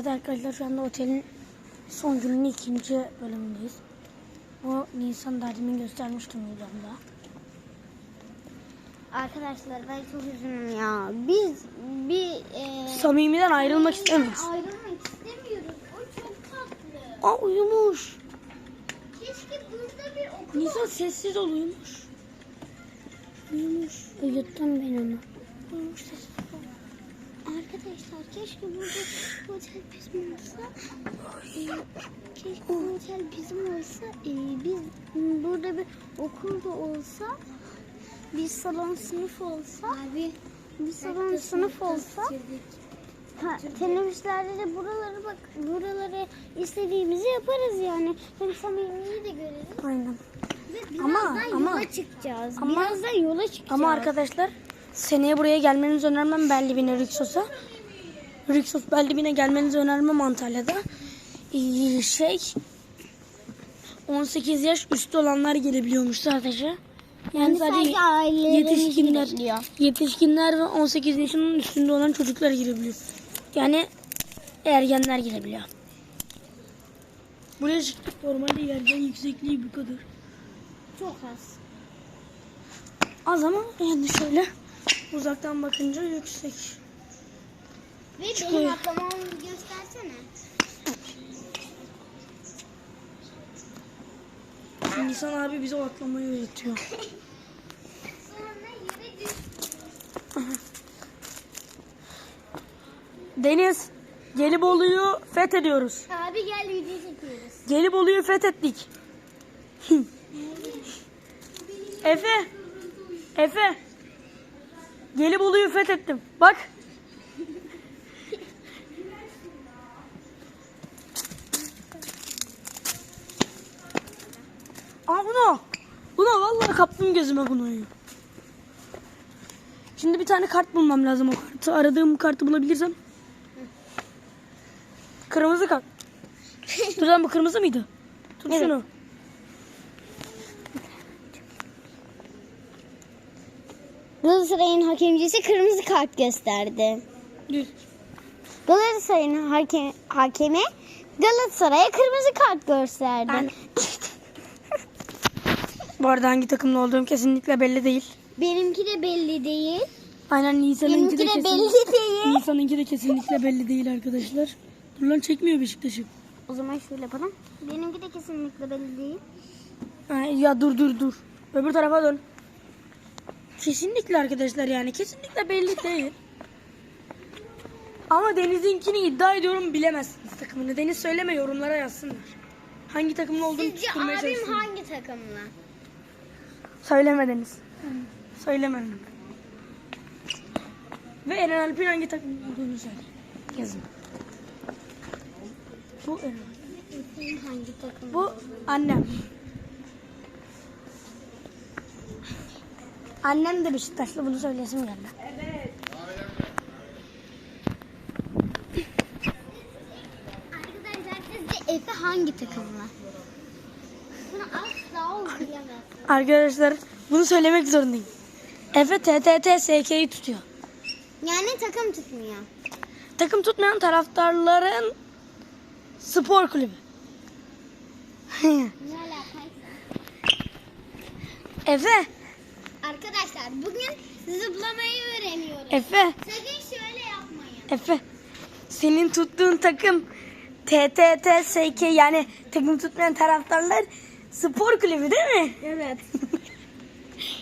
Evet arkadaşlar şu anda otelin son günün ikinci bölümündeyiz. Bu Nisan derdimin göstermiştim videomda. Arkadaşlar ben çok üzgünüm ya. Biz bir e, Samimi'den ayrılmak istemiyoruz. ayrılmak istemiyoruz. O çok tatlı. Aa uyumuş. Keşke burada bir okul Nisan sessiz ol uyumuş. Uyumuş. Uyuttum ben onu. Uyumuş sessiz. Arkadaşlar keşke burada bir otel bizim olsa. e, keşke bu otel bizim olsa. e, biz burada bir okul da olsa. Bir salon sınıf olsa. Abi. Bir salon sınıf olsa. Ha, teneffüslerde de buraları bak buraları istediğimizi yaparız yani. Hem samimiyi de görürüz. Aynen. Ve Ama- birazdan ama- yola çıkacağız. ama- birazdan yola çıkacağız. Ama arkadaşlar seneye buraya gelmenizi önermem Bellibine Rixos'a. Rixos Bellibine gelmenizi önermem Antalya'da. Ee, şey 18 yaş üstü olanlar gelebiliyormuş sadece. Yani sadece sadece yetişkinler, yetişkinler ve 18 yaşının üstünde olan çocuklar girebiliyor. Yani ergenler girebiliyor. Buraya çıktık normalde ergen yüksekliği bu kadar. Çok az. Az ama yani şöyle uzaktan bakınca yüksek. Ve Çıkıyor. benim atlamamı göstersene. Nisan abi bize atlamayı öğretiyor. Deniz, Gelibolu'yu fethediyoruz. Abi gel video çekiyoruz. Gelibolu'yu fethettik. Efe, Efe. Gelibolu'yu fethettim. Bak. Aa bunu. Bunu vallahi kaptım gözüme bunu. Şimdi bir tane kart bulmam lazım o kartı. Aradığım kartı bulabilirsem. Kırmızı kart. Dur lan bu kırmızı mıydı? Tut Evet. şunu. Galatasaray'ın hakemcisi kırmızı kart gösterdi. Dur. Galatasaray'ın hakem, hakemi Galatasaray'a kırmızı kart gösterdi. Ben- Bu arada hangi takımlı olduğum kesinlikle belli değil. Benimki de belli değil. Aynen Nisan'ınki de, de kesin... belli değil. Nisan'ınki de kesinlikle belli değil arkadaşlar. Dur lan çekmiyor Beşiktaş'ı. O zaman şöyle yapalım. Benimki de kesinlikle belli değil. Ay, Ya dur dur dur. Öbür tarafa dön. Kesinlikle arkadaşlar yani kesinlikle belli değil. Ama Deniz'inkini iddia ediyorum bilemezsiniz takımını. Deniz söyleme yorumlara yazsınlar. Hangi takımlı olduğunu Sizce tutturmaya abim çalışsın. hangi takımla? Söyleme Deniz. Söyleme. Ve Eren Alp'in hangi takımlı olduğunu söyle. Yazın. Bu Eren Alp. Efe'nin hangi takım? Bu annem. Annem de Beşiktaşlı bunu söylesim geldi. Arkadaşlar sizce Efe hangi takımla? Bunu asla bilemez. Arkadaşlar bunu söylemek zorundayım. Efe TTT SK'yi tutuyor. Yani takım tutmuyor. Takım tutmayan taraftarların spor kulübü. Efe, Arkadaşlar bugün zıplamayı öğreniyoruz. Efe, Sakın şöyle yapmayın. Efe. Senin tuttuğun takım TTT SK yani takım tutmayan taraftarlar spor kulübü değil mi? Evet.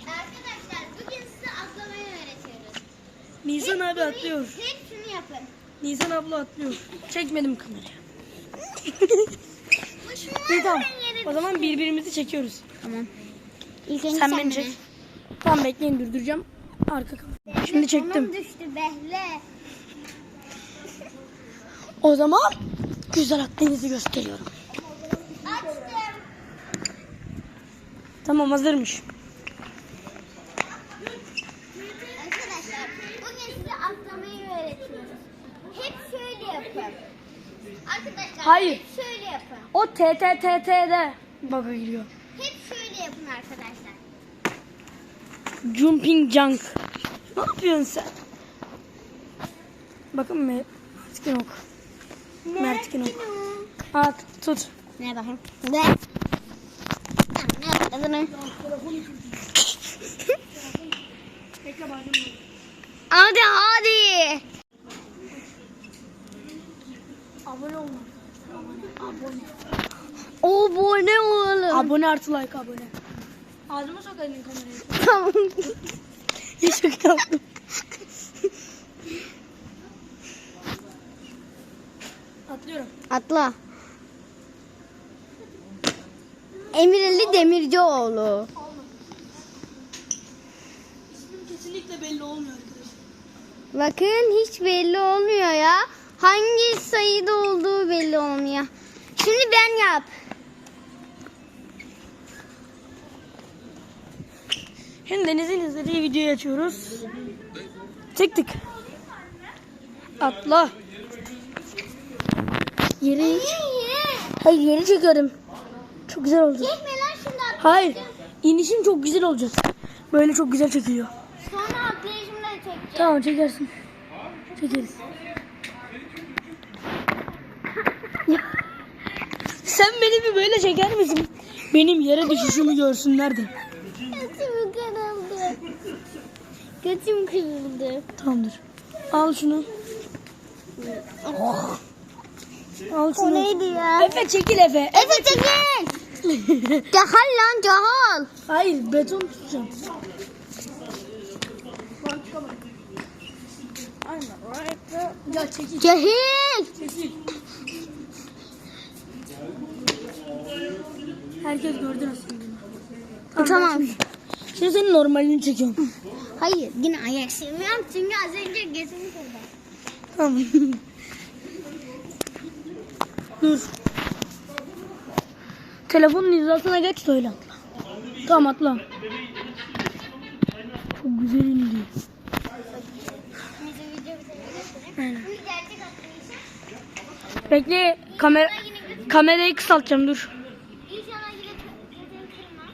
Arkadaşlar bugün size atlamayı öğretiyoruz. Nisan abi atlıyor. Hep şunu yapın. Nisan abla atlıyor. Çekmedim kamerayı. Tamam. O zaman birbirimizi çekiyoruz. Tamam. İlk önce Sen beni çek. Tamam bekleyin durduracağım. Arka kamera. Şimdi çektim. düştü behle. O zaman güzel Akdeniz'i gösteriyorum. Açtım. Tamam hazırmış. Arkadaşlar bugün size atlamayı öğretiyoruz. Hep şöyle yapın. Arkadaşlar Hayır. hep şöyle yapın. O TTTT'de baka giriyor. Hep şöyle yapın arkadaşlar. Jumping junk. Ne yapıyorsun sen? Bakın mı? Skin ok. artık yine. At tut. Ne bakayım? Ne? Ne? Hadi hadi. Abone olma. Abone. O bu ne oğlum? Abone artı like abone. Ağzıma sok elini kamerayı. Tamam. Ne çok yaptım. Atlıyorum. Atla. Emireli Demircioğlu. İsmim kesinlikle belli olmuyor arkadaşlar. Bakın hiç belli olmuyor ya. Hangi sayıda olduğu belli olmuyor. Şimdi ben yap. Şimdi Deniz'in izlediği videoyu açıyoruz. Tık tık. Atla. Yeri. Hayır yeri çekiyorum. Çok güzel oldu. Hayır. İnişim çok güzel olacak. Böyle çok güzel çekiliyor. Sonra atlayışımda çekeceğim. Tamam çekersin. Çekeriz. Ya, Sen beni bir böyle çeker misin? Benim yere düşüşümü görsünler de. Götüm kırıldı. Tamamdır. Al şunu. Al O şunu. neydi ya? Efe çekil Efe. Efe çekil. Cahal lan cahal. Hayır beton tutacağım. Ya çekil. Cahil. Çekil. Herkes gördü nasıl. Tamam. Şimdi senin normalini çekiyorum. Hayır yine ayak sevmiyorum çünkü az önce gözümü kırdı. Tamam. Dur. Telefonun hizasına geç de öyle atla. Tamam atla. Çok güzel indi. Bekle kamera kamerayı kısaltacağım dur. İnşallah yine gözümü kırma.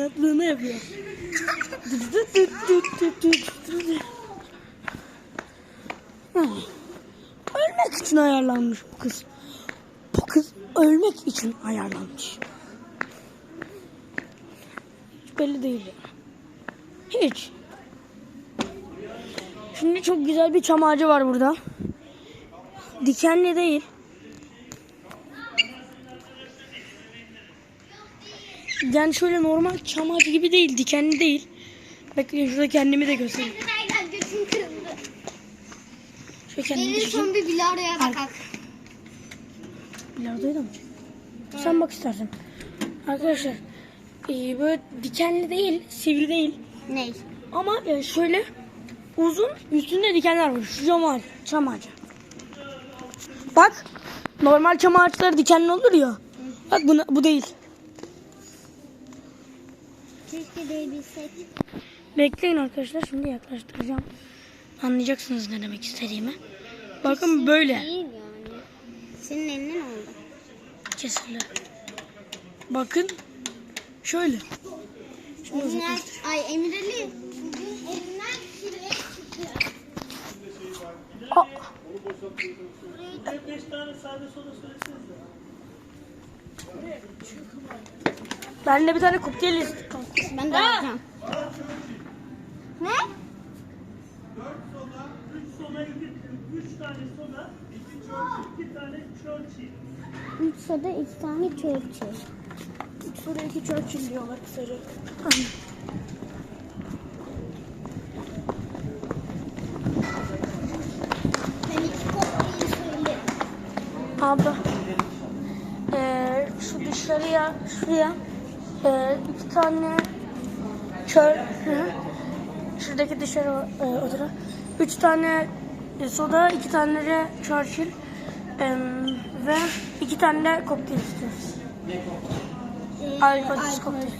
İnatlığını yapıyor. Ölmek için ayarlanmış bu kız. Bu kız ölmek için ayarlanmış. Hiç belli değil. Hiç. Şimdi çok güzel bir çam ağacı var burada. Dikenli değil. Yani şöyle normal çam ağacı gibi değil, dikenli değil. Bekleyin şurada kendimi de göstereyim. Şöyle kendimi Gelin son bir bilardoya bakak. Bilardoya da mı çekeyim? Sen bak istersen. Arkadaşlar e, böyle dikenli değil, sivri değil. Ney? Ama e, şöyle uzun üstünde dikenler var. Şu çam ağacı. Çam ağacı. Bak normal çam ağaçları dikenli olur ya. Bak buna, bu değil. Keşke değbilsek. Bekleyin arkadaşlar şimdi yaklaştıracağım. Anlayacaksınız ne demek istediğimi. Bakın böyle. Değil yani. Senin elinin oldu. Kesirli. Bakın şöyle. Şimdi Elinden, uzaklaştır. ay Emireli. Bugün elinden kirek çıktı. Aa, ben de bir tane kokteyl istedim. Ben de alacağım. Ne? Üç soda, iki tane Churchill. Şuraya iki Churchill diyorlar kısaca. Ben iki kokteyl söyleyeyim. Abla. Ee, şu şuraya ee, iki tane hı. şuradaki dışarı e, odara, üç tane e, soda, iki tane de Churchill ee, ve iki tane de kokteyl istiyoruz. Ee, Alkolsüz kokteyl.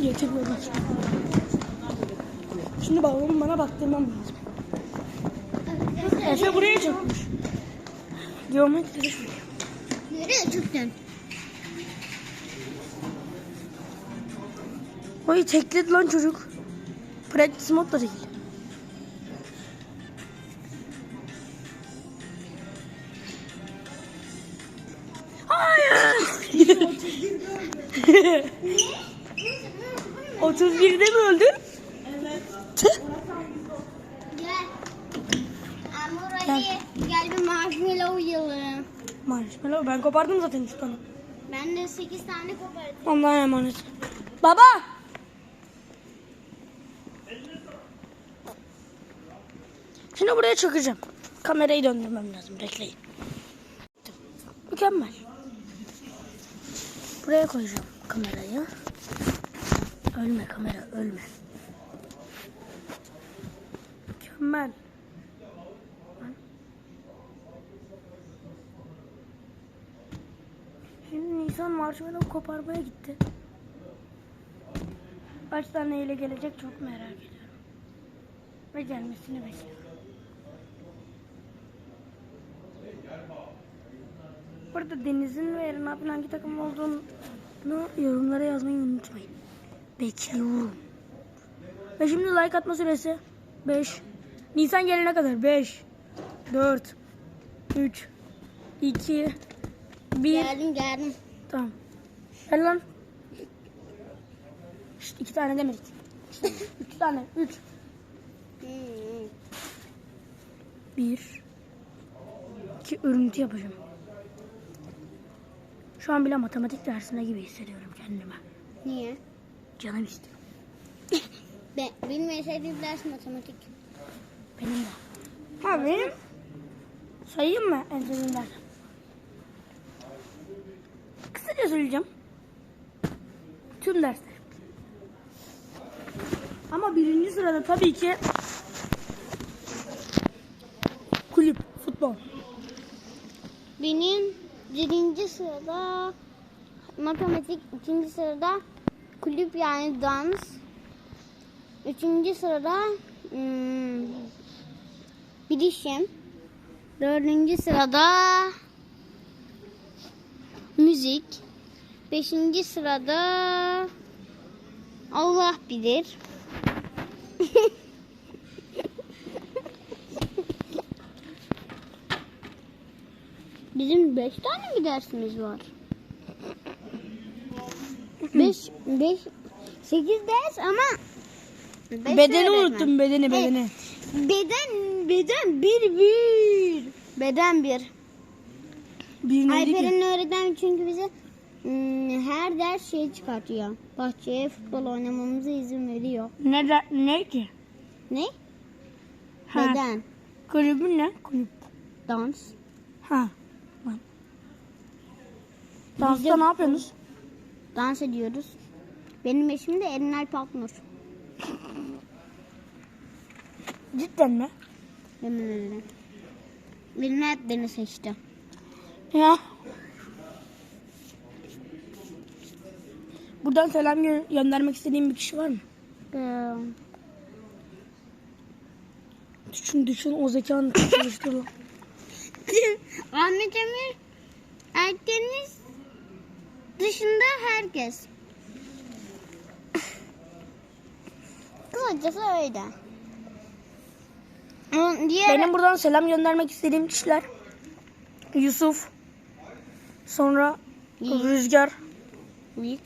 Yetemiyor bak. Şimdi babamın bana baktırmam lazım. Efe buraya çökmüş. Geometri şuraya. Nereye çıktın? Oy tekledi lan çocuk. Practice mod da değil. Hayır. 31'de mi öldün? Gel. Amur Ali gel bir marshmallow yiyelim. Marshmallow ben kopardım zaten üç tane. Ben de 8 tane kopardım. Allah'a emanet. Baba! Şimdi buraya çökeceğim. Kamerayı döndürmem lazım. Bekleyin. Mükemmel. Buraya koyacağım kamerayı. Ölme kamera ölme. Mükemmel. Şimdi Nisan marshmallow koparmaya gitti. Kaç tane ile gelecek çok merak ediyorum. Ve gelmesini bekliyorum. Burada Deniz'in ve Eren abinin hangi takım olduğunu yorumlara yazmayı unutmayın. Bekliyorum. Ve şimdi like atma süresi 5. Nisan gelene kadar 5 4 3 2 1 Geldim geldim. Tamam. Gel lan. Şşt, iki tane demedik. Üç tane. Üç. Bir. iki örüntü yapacağım. Şu an bile matematik dersinde gibi hissediyorum kendime. Niye? Canım istiyor. Ben, benim en sevdiğim ders matematik. Benim de. Ha benim. Sayayım mı en sevdiğim ders? Kısaca söyleyeceğim. Tüm dersler. Ama birinci sırada tabii ki kulüp, futbol. Benim birinci sırada matematik, ikinci sırada kulüp yani dans. Üçüncü sırada hmm, bilişim. Dördüncü sırada müzik. Beşinci sırada Allah bilir. Bizim beş tane mi dersimiz var? beş, beş, sekiz ders ama beş bedeni öğretmen. unuttum bedeni bedeni. Beden, beden bir bir. Beden bir. Bir neydi ki? Alperen öğretmen çünkü bize hmm, her ders şey çıkartıyor. Bahçeye futbol oynamamıza izin veriyor. Ne, de- ne ki? Ne? Ha. Beden, Kulübün ne? Kulüp. dans. Ha. Dansta ne yapıyorsunuz? Dans ediyoruz. Benim eşim de Eren Alp Aknur. Cidden mi? Yemin ederim. Eren Alp beni seçti. Ya. Buradan selam gö- göndermek istediğim bir kişi var mı? Düşün düşün o zekanı çalıştır lan. Ahmet Emir Erkeniz dışında herkes. Kısacası öyle. Diğer Benim buradan selam göndermek istediğim kişiler Yusuf, sonra Yiğit. Rüzgar, Yiğit.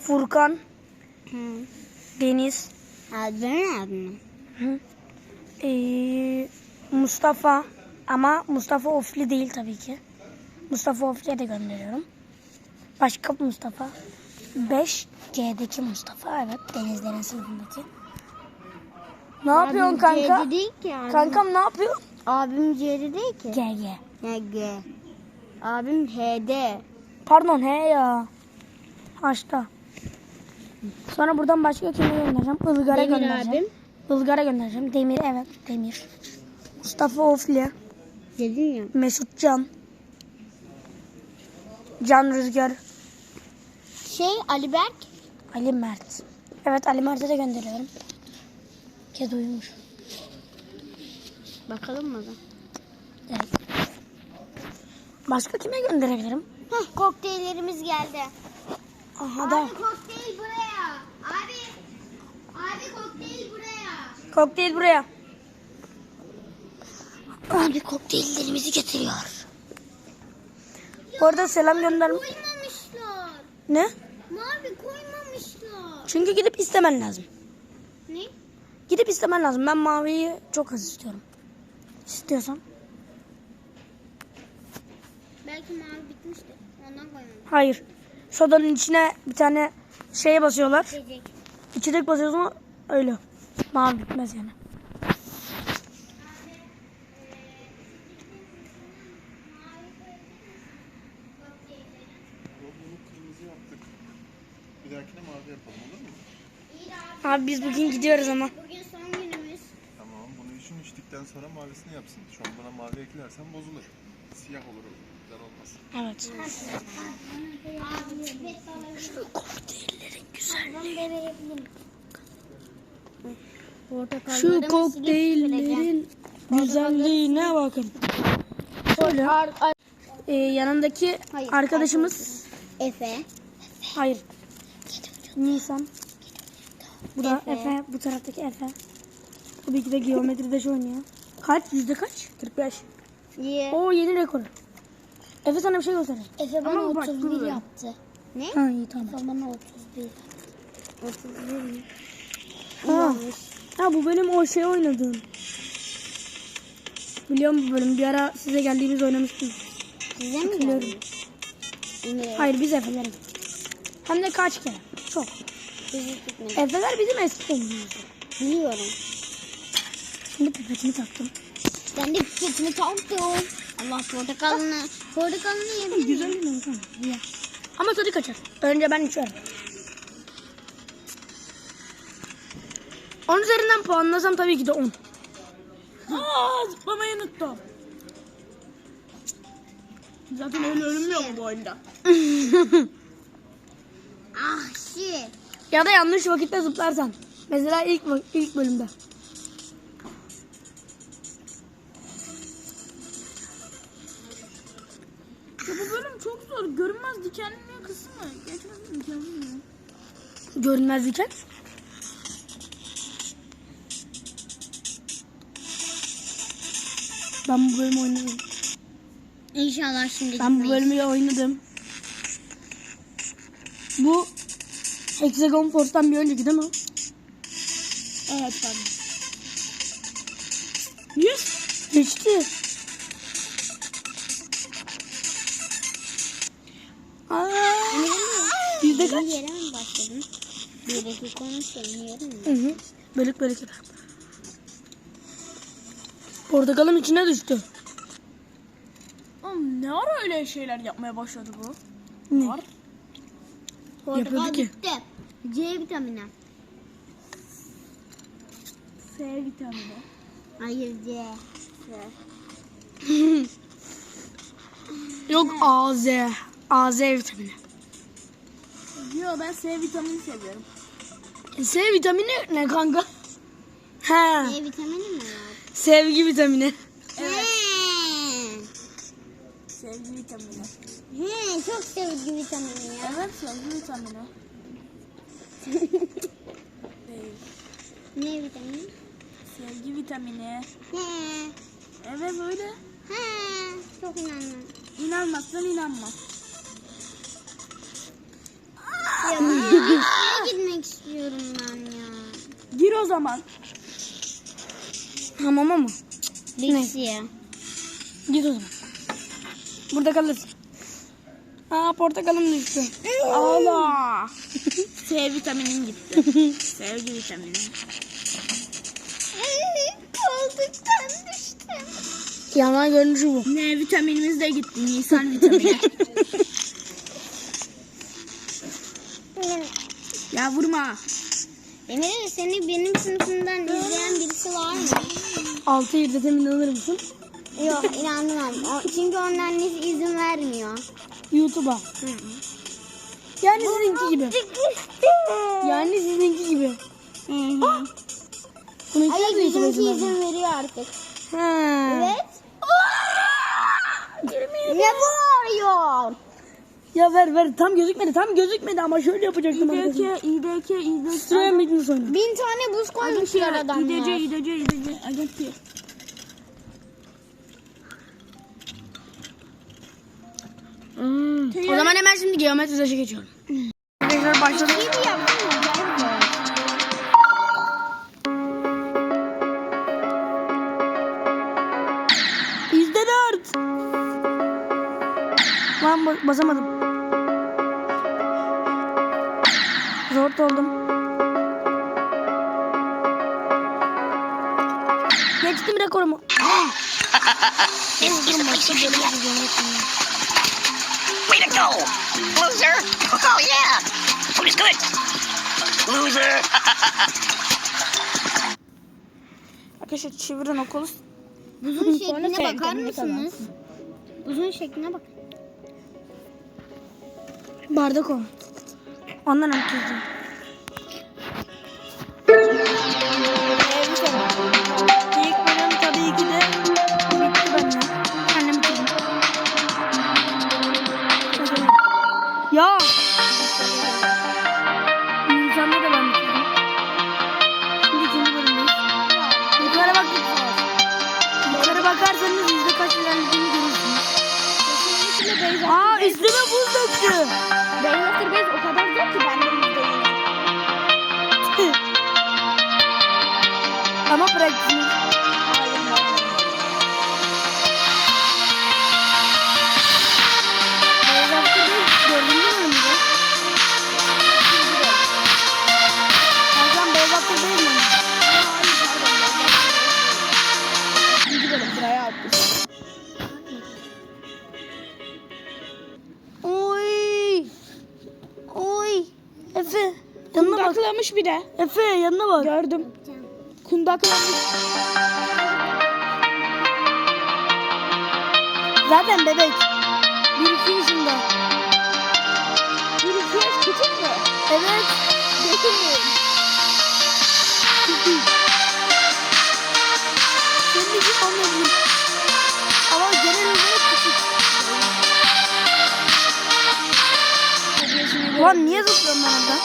Furkan, Hı. Deniz, Adın adını. hı, ee, Mustafa ama Mustafa Ofli değil tabii ki. Mustafa Ofli'ye de gönderiyorum. Başka Mustafa. 5G'deki Mustafa. Evet denizlerin sınıfındaki. Ne yapıyorsun Abim kanka? C'de değil ki abi. Kankam ne yapıyor? Abim C'de değil ki. GG. Ne G. Abim H'de. Pardon he ya. Haşta. Sonra buradan başka kime göndereceğim? Ilgar'a Demir göndereceğim. Ilgar'a göndereceğim. Demir evet Demir. Mustafa Ofli. Dedin ya. Mesut Can. Can Rüzgar. Şey Ali Berk. Ali Mert. Evet Ali Mert'e de gönderiyorum. Kedi uyumuş. Bakalım mı da? Evet. Başka kime gönderebilirim? Heh, kokteyllerimiz geldi. Aha da. kokteyl buraya. Abi Abi kokteyl buraya. Kokteyl buraya. Abi kokteyllerimizi getiriyor. Orada selam gönder. Koymamışlar. Ne? Mavi koymamışlar. Çünkü gidip istemen lazım. Ne? Gidip istemen lazım. Ben maviyi çok az istiyorum. İstiyorsan. Mavi. Ondan koymamış. Hayır. Sodanın içine bir tane şeye basıyorlar. Gelecek. İçecek basıyorsun öyle. Mavi bitmez yani. Bunu kırmızı yaptık. Bir dahakine mavi yapalım olur mu? Abi biz bugün gidiyoruz ama. Bugün son günümüz. Tamam bunu üçün içtikten sonra mavisini yapsın. Şu an buna mavi eklersen bozulur. Siyah olur o. Güzel olmaz. Evet. Şu Kokteyllerin güzel. Portakallarımı Şu kokteyllerin güzelliğine bakın. Şöyle. Ee, yanındaki Hayır, arkadaşımız Efe. hayır. Nisan. Bu da Efe. Bu taraftaki Efe. Tabii ki de geometride şu oynuyor. Kaç? Yüzde kaç? 45. Ye. Oo yeni rekor. Efe sana bir şey gösterir. Efe bana Ama bak, 31 dur. yaptı. Ne? Ha iyi tamam. Efe bana 31. 31 mi? Ha. ha bu benim o şey oynadığım. Biliyorum bu bölüm. Bir ara size geldiğimiz oynamıştım. Size mi Biliyorum. geldi? Evet. Hayır biz Efe'lerim. Hem de kaç kere. Çok. Efeler bizim eski oyunumuzdu. Biliyorum. Şimdi pipetimi taktım. Ben de pipetimi taktım. Allah portakalını. Portakalını yedim. Güzel mi? Tamam. Güzel. Ama tadı kaçar. Önce ben içerim. 10 üzerinden puanlasam tabii ki de 10. Aa zıplamayı unuttum. Zaten öyle ölünmüyor mu bu oyunda? Ah shit. Ya da yanlış vakitte zıplarsan. Mesela ilk ilk bölümde. Görünmez diken. Ben bu bölümü oynadım. İnşallah şimdi Ben bu gitmeyiz. bölümü oynadım. Bu Hexagon Force'tan bir önceki değil mi? Evet pardon. Yes. Geçti. Aa, yüzde kaç? Yere? Konuşalım yarın mı? Hı hı. Bölük bölük yapar. Portakalın içine düştü. Oğlum ne ara öyle şeyler yapmaya başladı bu? Ne? Var. Yapıyordu ki. bitti. C vitamini. S vitamini. Hayır C. Yok AZ. AZ vitamini. Yo ben S vitamini seviyorum. S vitamini ne kanka? He. C vitamini mi? Sevgi vitamini. Evet. Sevgi vitamini. He, çok sevgi vitamini ya. Evet sevgi vitamini. Değil. Ne vitamini? Sevgi vitamini. He. Evet öyle. He. Çok inanmıyorum. İnanmazsan inanma. Ya gitmek istiyorum ben ya. Gir o zaman. Hamama mı? Rusya. Git o zaman. Burada kalırsın. Aa portakalım düştü. Allah. S vitaminim gitti. Sevgi vitamini. Koltuktan düştüm. Yalan görünüşü bu. N vitaminimiz de gitti. Nisan vitamini. ya vurma. Emre seni benim sınıfımdan izleyen birisi var mı? 6 yılda temin alır mısın? Yok inanmam. O, çünkü onun annesi izin vermiyor. YouTube'a. Yani sizinki gibi. Yani sizinki gibi. Bunun Hayır de YouTube'a bizimki izin veriyor artık. Ha. Evet. Ne bağırıyor? Ya ver ver tam gözükmedi tam gözükmedi ama şöyle yapacaktım İDK, arkadaşlar. İDK, İDK. Sıraya midiniz oyna. Bin tane buz koymuşlar adamlar. İDC, İDC, İDC. Agent diye. O zaman hemen şimdi geometri taşı geçiyorum. Arkadaşlar başladık. İyi yaptın Yüzde dört. Lan ba- basamadım. Zor oldum. Geçtim rekorumu. Way to go, loser! Oh yeah, food is good. Loser! Arkadaşlar çevirin okulu. Buzun şekline bakar mısınız? Buzun şekline bak. Bardak o. Ondan ötürü. Ya! Nisan'da da ben bitirdim. Şimdi ikinci bölümdeyiz. Yukarı bak. Yukarı bakarsanız yüzde kaç ilerlediğini görürsünüz. Aa üstüme buz döktü. Beyazıtır bez o kadar zor ki ben de yüzdeyim. Ama bıraktınız. De. Efe, yanına bak. Gördüm. Kundaklamış. Zaten bebek. Bir iki yaşında. Bir iki yaş küçük mü? Evet. Dokunmuyorum. Senin için olmayabilir. Ama genel olarak küçük. Lan niye zıplıyorum ben orada?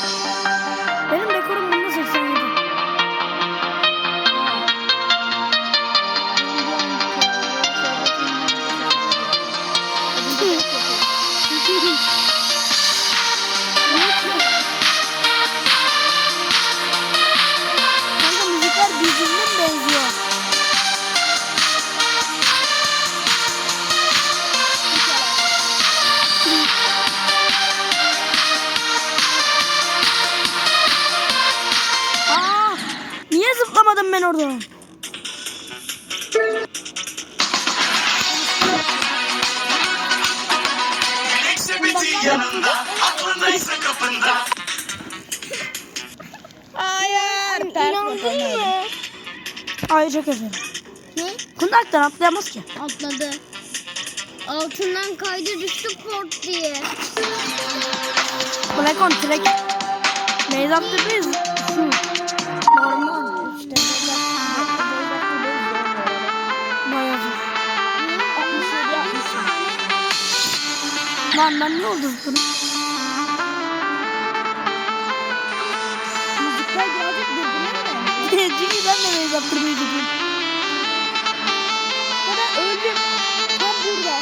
Zıplamadım ben orada? Hayır. Ters İnandın mı? Ay çok efendim. Ne? Kundaktan atlayamaz ki. Atladı. Altından kaydı düştü port diye. Black on track. Beyzat'ta biz. Şu. Normal. Lan ben ne oldu zıpladım? Müzikler birazcık birbirine mi? Çünkü ben de beyz yaptırmayı dedim. Ben öldüm. Tam burada.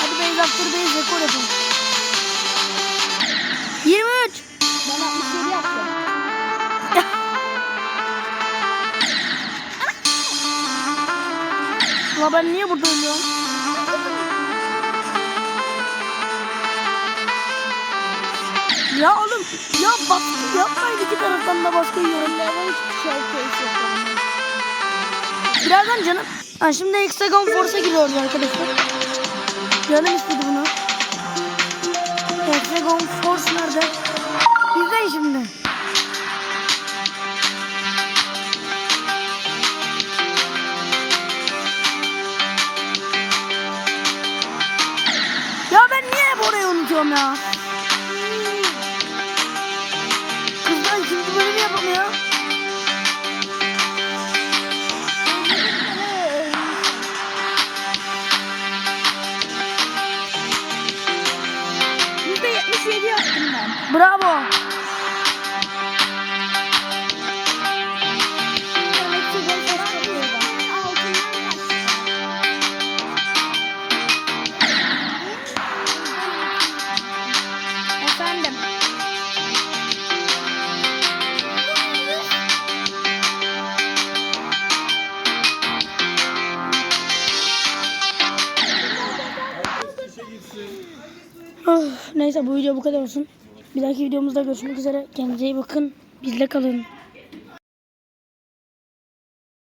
Hadi beyz yaptır beyz rekor yapalım. Ulan ben niye burada ölüyorum? Ya oğlum ya baskı yapmayın iki taraftan da baskı yiyorum. Level showcase yapalım. Birazdan canım. Ha şimdi Hexagon Force'a giriyoruz arkadaşlar. Canım istedi bunu. Hexagon Force nerede? İzleyin şimdi. Anna. Olsun. Bir dahaki videomuzda görüşmek üzere. Kendinize iyi bakın. Bizle kalın.